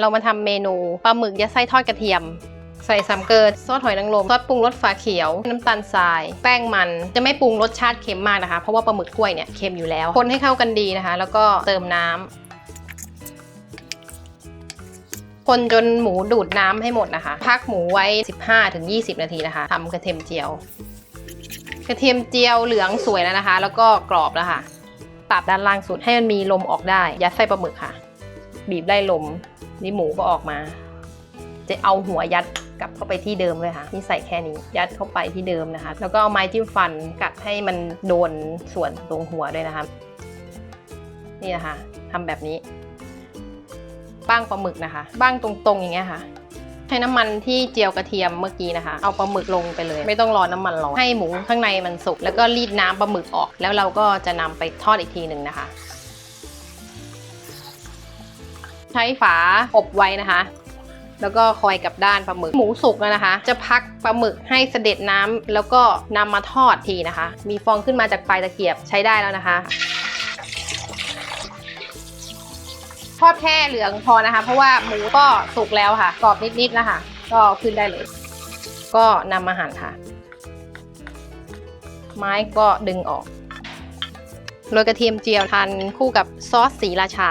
เรามาทำเมนูปลาหมึกยัดไส้ทอดกระเทียม ใส่สามเกลือซอสหอยนางรมซอสปรุงรสฝาเขียว น้ำตาลทราย แป้งมันจะไม่ปรุงรสชาติเค็มมากนะคะ เพราะว่าปลาหมึกกล้วยเนี่ยเค็มอยู่แล้ว คนให้เข้ากันดีนะคะ แล้วก็เติมน้ำคนจนหมูดูดน้ำให้หมดนะคะ พักหมูไว้ 15-20 นาทีนะคะทำกระเทียมเจียว กระเทียมเจียวเหลืองสวยแล้วนะคะ แล้วก็กรอบแล้วค่ะตัดด้านล่างสุดให้มันมีลมออกได้ ยัดไส้ปลาหมึกค่ะ บีบได้ลม นี่หมูก็ออกมา จะเอาหัวยัดกลับเข้าไปที่เดิมเลยค่ะ นี่ใส่แค่นี้ ยัดเข้าไปที่เดิมนะคะ แล้วก็เอาไม้จิ้มฟันกัดให้มันโดนส่วนตรงหัวด้วยนะคะ นี่นะคะทำแบบนี้ บ้างปลาหมึกนะคะ บ้างตรงๆอย่างเงี้ยค่ะใช้น้ำมันที่เจียวกระเทียมเมื่อกี้นะคะ เอาปลาหมึกลงไปเลย ไม่ต้องรอน้ำมันร้อนให้หมูข้างในมันสุก แล้วก็รีดน้ำปลาหมึกออก แล้วเราก็จะนำไปทอดอีกทีหนึ่งนะคะ ใช้ฝาอบไว้นะคะ แล้วก็คอยกับด้านปลาหมึก หมูสุกแล้วนะคะ จะพักปลาหมึกให้เสด็จน้ำแล้วก็นำมาทอดทีนะคะ มีฟองขึ้นมาจากปลายตะเกียบใช้ได้แล้วนะคะทอดแค่เหลืองพอนะคะ เพราะว่าหมูก็สุกแล้วค่ะ กรอบนิดๆนะคะก็ขึ้นได้เลย ก็นำมาหั่นค่ะ ไม้ก็ดึงออกโรยกระเทียมเจียวทานคู่กับซอสสีราชา